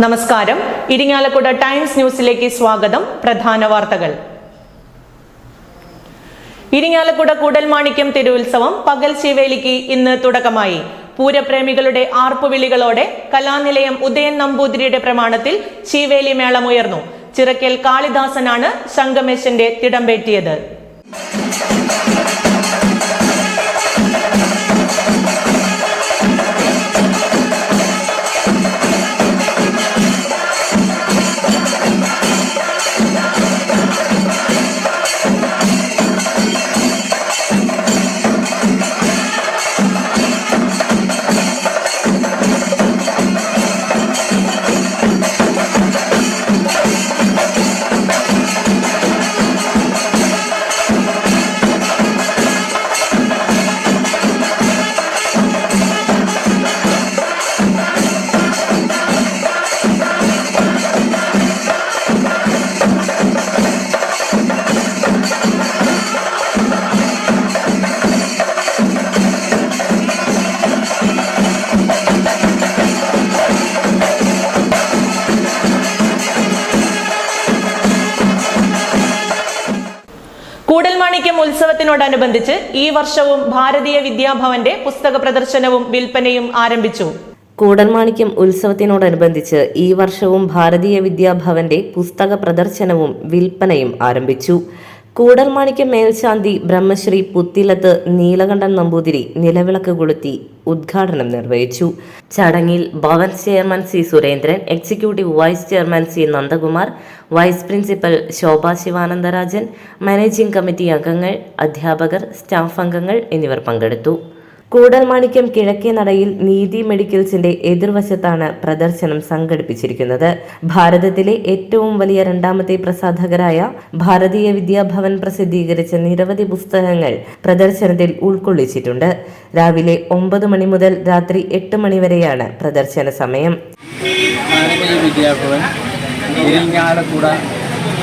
നമസ്കാരം. ഇരിങ്ങാലക്കുട ടൈംസ് ന്യൂസിലേക്ക് സ്വാഗതം. പ്രധാന വാർത്തകൾ. ഇരിങ്ങാലക്കുട കൂടൽമാണിക്യം തിരുവുത്സവം പകൽ ശിവേലിക്ക് ഇന്ന് തുടക്കമായി. പൂരപ്രേമികളുടെ ആർപ്പുവിളികളോടെ കലാനിലയം ഉദയൻ നമ്പൂതിരിയുടെ പ്രമാണത്തിൽ ശിവേലി മേളമുയർന്നു ചിറക്കൽ കാളിദാസനാണ് ശംഖമേശന്റെ തിടമ്പേറ്റിയത്. കൂടൽമാണിക്യം ഉത്സവത്തിനോടനുബന്ധിച്ച് ഈ വർഷവും ഭാരതീയ വിദ്യാഭവന്റെ പുസ്തക പ്രദർശനവും വിൽപ്പനയും ആരംഭിച്ചു. കൂടൽമാണിക്യം ഉത്സവത്തിനോടനുബന്ധിച്ച് ഈ വർഷവും ഭാരതീയ വിദ്യാഭവന്റെ പുസ്തക പ്രദർശനവും വിൽപ്പനയും ആരംഭിച്ചു. കൂടൽമാണിക്യം മേൽശാന്തി ബ്രഹ്മശ്രീ പുത്തിലത്ത് നീലകണ്ഠൻ നമ്പൂതിരി നിലവിളക്ക് കൊളുത്തി ഉദ്ഘാടനം നിർവഹിച്ചു. ചടങ്ങിൽ Bhavan chairman C Surendran executive vice chairman C Nandakumar vice principal Shobha Sivanandarajan managing committee അംഗങ്ങൾ അധ്യാപകർ സ്റ്റാഫ് അംഗങ്ങൾ എന്നിവർ പങ്കെടുത്തു. കൂടൽമാണിക്യം കിഴക്കേ നടയിൽ നീതി മെഡിക്കൽസിന്റെ എതിർവശത്താണ് പ്രദർശനം സംഘടിപ്പിച്ചിരിക്കുന്നത്. ഭാരതത്തിലെ ഏറ്റവും വലിയ രണ്ടാമത്തെ പ്രസാധകരായ ഭാരതീയ വിദ്യാഭവൻ പ്രസിദ്ധീകരിച്ച നിരവധി പുസ്തകങ്ങൾ പ്രദർശനത്തിൽ ഉൾക്കൊള്ളിച്ചിട്ടുണ്ട്. രാവിലെ ഒമ്പത് മണി മുതൽ രാത്രി എട്ട് മണി വരെയാണ് പ്രദർശന സമയം.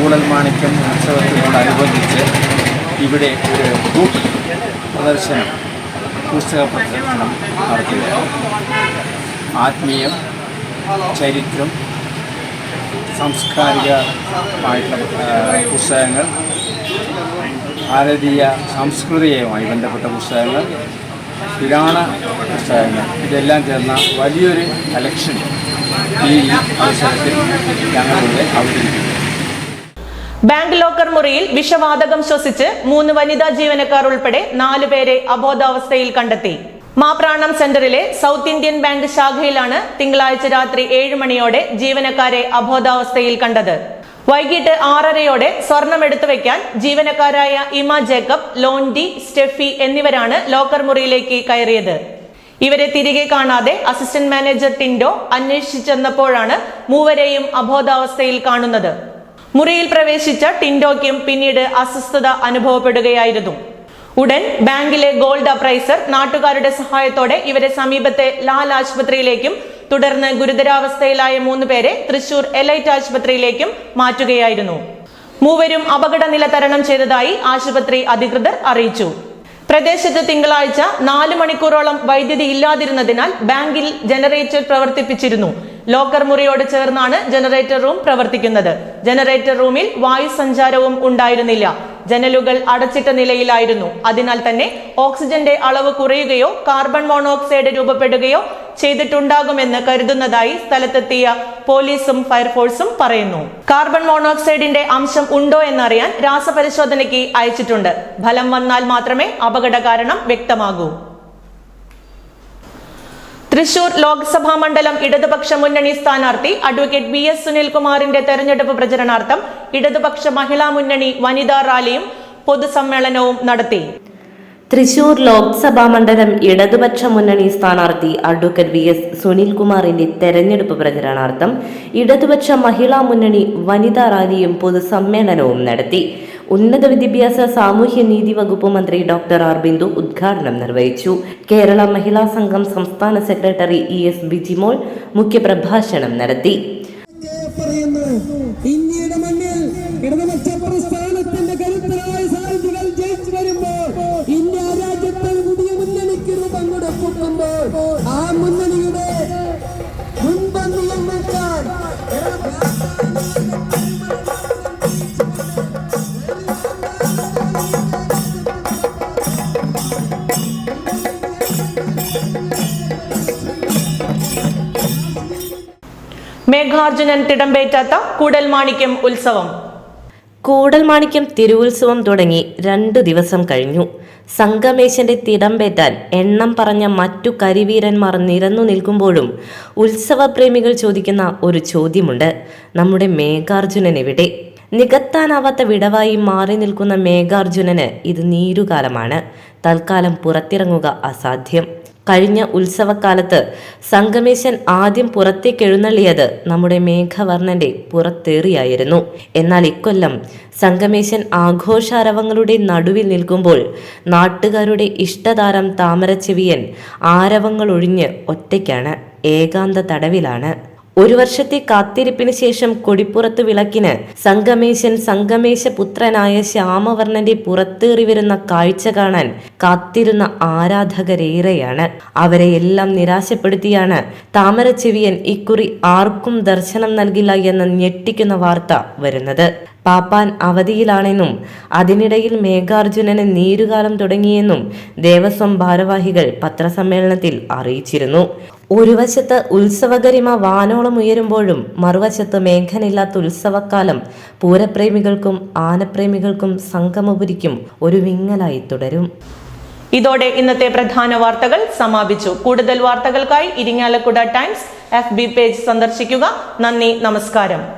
കൂടൽമാണിക്യം ഉത്സവത്തിനോടനുബന്ധിച്ച് ഇവിടെ ഒരു ബുക്ക് പ്രദർശനം പുസ്തക പ്രദർശനം നടത്തുകയാണ് ആത്മീയം ചരിത്രം സാംസ്കാരികമായിട്ടുള്ള പുസ്തകങ്ങൾ ഭാരതീയ സംസ്കൃതിയുമായി ബന്ധപ്പെട്ട പുസ്തകങ്ങൾ പുരാണ പുസ്തകങ്ങൾ ഇതെല്ലാം ചേർന്ന വലിയൊരു കലക്ഷൻ ഈ അവസരത്തിൽ ഞങ്ങളിവിടെ അവതരിപ്പിക്കുന്നു. ബാങ്ക് ലോക്കർ മുറിയിൽ വിഷവാതകം ശ്വസിച്ച് മൂന്ന് വനിതാ ജീവനക്കാർ ഉൾപ്പെടെ നാലു പേരെ അബോധാവസ്ഥയിൽ കണ്ടെത്തി. മാപ്രാണം സെന്ററിലെ സൗത്ത് ഇന്ത്യൻ ബാങ്ക് ശാഖയിലാണ് തിങ്കളാഴ്ച രാത്രി ഏഴ് മണിയോടെ ജീവനക്കാരെ അബോധാവസ്ഥയിൽ കണ്ടത്. വൈകിട്ട് ആറരയോടെ സ്വർണം എടുത്തു വെക്കാൻ ജീവനക്കാരായ ഇമ ജേക്കബ് ലോൻഡി സ്റ്റെഫി എന്നിവരാണ് ലോക്കർ മുറിയിലേക്ക് കയറിയത്. ഇവരെ തിരികെ കാണാതെ അസിസ്റ്റന്റ് മാനേജർ ടിൻഡോ അന്വേഷിച്ചെന്നപ്പോഴാണ് മൂവരെയും അബോധാവസ്ഥയിൽ കാണുന്നത്. മുറിയിൽ പ്രവേശിച്ച ടിൻഡോയ്ക്കും പിന്നീട് അസ്വസ്ഥത അനുഭവപ്പെടുകയായിരുന്നു. ഉടൻ ബാങ്കിലെ ഗോൾഡ് അപ്രൈസർ നാട്ടുകാരുടെ സഹായത്തോടെ ഇവരെ സമീപത്തെ ലാൽ ആശുപത്രിയിലേക്കും തുടർന്ന് ഗുരുതരാവസ്ഥയിലായ മൂന്ന് പേരെ തൃശൂർ എലൈറ്റ് ആശുപത്രിയിലേക്കും മാറ്റുകയായിരുന്നു. മൂവരും അപകടനില തരണം ചെയ്തതായി ആശുപത്രി അധികൃതർ അറിയിച്ചു. പ്രദേശത്ത് തിങ്കളാഴ്ച നാല് മണിക്കൂറോളം വൈദ്യുതി ഇല്ലാതിരുന്നതിനാൽ ബാങ്കിൽ ജനറേറ്റർ പ്രവർത്തിപ്പിച്ചിരുന്നു. ലോക്കർ മുറിയോട് ചേർന്നാണ് ജനറേറ്റർ റൂം പ്രവർത്തിക്കുന്നത്. ജനറേറ്റർ റൂമിൽ വായു സഞ്ചാരവും ഉണ്ടായിരുന്നില്ല. ജനലുകൾ അടച്ചിട്ട നിലയിലായിരുന്നു. അതിനാൽ തന്നെ ഓക്സിജന്റെ അളവ് കുറയുകയോ കാർബൺ മോണോക്സൈഡ് രൂപപ്പെടുകയോ ചെയ്തിട്ടുണ്ടാകുമെന്ന് കരുതുന്നതായി സ്ഥലത്തെത്തിയ പോലീസും ഫയർഫോഴ്സും പറയുന്നു. കാർബൺ മോണോക്സൈഡിന്റെ അംശം ഉണ്ടോ എന്നറിയാൻ രാസപരിശോധനയ്ക്ക് അയച്ചിട്ടുണ്ട്. ഫലം വന്നാൽ മാത്രമേ അപകട കാരണം വ്യക്തമാകൂ. തൃശൂർ ലോക്സഭാ മണ്ഡലം ഇടതുപക്ഷ മുന്നണി സ്ഥാനാർത്ഥി അഡ്വക്കേറ്റ് ബി എസ് സുനിൽകുമാറിന്റെ തെരഞ്ഞെടുപ്പ് പ്രചരണാർത്ഥം ഇടതുപക്ഷ മഹിളാ മുന്നണി വനിതാ റാലിയും പൊതുസമ്മേളനവും നടത്തി. തൃശൂർ ലോക്സഭാ മണ്ഡലം ഇടതുപക്ഷ മുന്നണി സ്ഥാനാർത്ഥി അഡ്വക്കേറ്റ് വി എസ് സുനിൽകുമാറിന്റെ തെരഞ്ഞെടുപ്പ് പ്രചരണാർത്ഥം ഇടതുപക്ഷ മഹിളാ മുന്നണി വനിതാ റാലിയും പൊതുസമ്മേളനവും നടത്തി. ഉന്നത വിദ്യാഭ്യാസ സാമൂഹ്യ നീതി വകുപ്പ് മന്ത്രി ഡോക്ടർ ആർ ബിന്ദു ഉദ്ഘാടനം നിർവഹിച്ചു. കേരള മഹിളാ സംഘം സംസ്ഥാന സെക്രട്ടറി ഇ എസ് ബിജിമോൾ മുഖ്യപ്രഭാഷണം നടത്തി. ഇന്ത്യയുടെ മണ്ണിൽ ഇടതുപക്ഷ മേഘാർജുനൻ തിടമ്പേറ്റാത്ത കൂടൽമാണിക്യം ഉത്സവം. കൂടൽമാണിക്യം തിരുവുത്സവം തുടങ്ങി രണ്ടു ദിവസം കഴിഞ്ഞു. സംഗമേശന്റെ തിടമ്പേറ്റാൻ എണ്ണം പറഞ്ഞ മറ്റു കരിവീരന്മാർ നിരന്നു നിൽക്കുമ്പോഴും ഉത്സവപ്രേമികൾ ചോദിക്കുന്ന ഒരു ചോദ്യമുണ്ട്. നമ്മുടെ മേഘാർജുനൻ എവിടെ? നികത്താനാവാത്ത വിടവായി മാറി നിൽക്കുന്ന മേഘാർജുനന് ഇത് നീരുകാലമാണ്. തൽക്കാലം പുറത്തിറങ്ങുക അസാധ്യം. കഴിഞ്ഞ ഉത്സവക്കാലത്ത് സംഗമേശൻ ആദ്യം പുറത്തേക്ക് എഴുന്നള്ളിയത് നമ്മുടെ മേഘവർണന്റെ പുറത്തേറിയായിരുന്നു. എന്നാൽ ഇക്കൊല്ലം സംഗമേശൻ ആഘോഷാരവങ്ങളുടെ നടുവിൽ നിൽക്കുമ്പോൾ നാട്ടുകാരുടെ ഇഷ്ടതാരം താമരച്ചെവിയൻ ആരവങ്ങൾ ഒഴിഞ്ഞ് ഒറ്റയ്ക്കാണ്. ഏകാന്ത തടവിലാണ് ഒരു വർഷത്തെ കാത്തിരിപ്പിന് ശേഷം കൊടിപ്പുറത്ത് വിളക്കിന് സംഗമേശൻ സംഗമേശ പുത്രനായ ശ്യാമവർണന്റെ പുറത്തേറി വരുന്ന കാഴ്ച കാണാൻ കാത്തിരുന്ന ആരാധകരേറെയാണ്. അവരെ എല്ലാം നിരാശപ്പെടുത്തിയാണ് താമരച്ചെവിയൻ ഇക്കുറി ആർക്കും ദർശനം നൽകില്ല എന്ന ഞെട്ടിക്കുന്ന വാർത്ത വരുന്നത്. പാപ്പാൻ അവധിയിലാണെന്നും അതിനിടയിൽ മേഘാർജുനന് നീരുകാലം തുടങ്ങിയെന്നും ദേവസ്വം ഭാരവാഹികൾ പത്രസമ്മേളനത്തിൽ അറിയിച്ചിരുന്നു. ഒരു വശത്ത് ഉത്സവഗരിമ വാനോളം ഉയരുമ്പോഴും മറുവശത്ത് മേഘനില്ലാത്ത ഉത്സവക്കാലം പൂരപ്രേമികൾക്കും ആനപ്രേമികൾക്കും സംഗമപുരിക്കും ഒരു വിങ്ങലായി തുടരും. ഇതോടെ ഇന്നത്തെ പ്രധാന വാർത്തകൾ സമാപിച്ചു. കൂടുതൽ വാർത്തകൾക്കായി ഇരിങ്ങാലക്കുട ടൈംസ് എഫ് പേജ് സന്ദർശിക്കുക. നന്ദി നമസ്കാരം.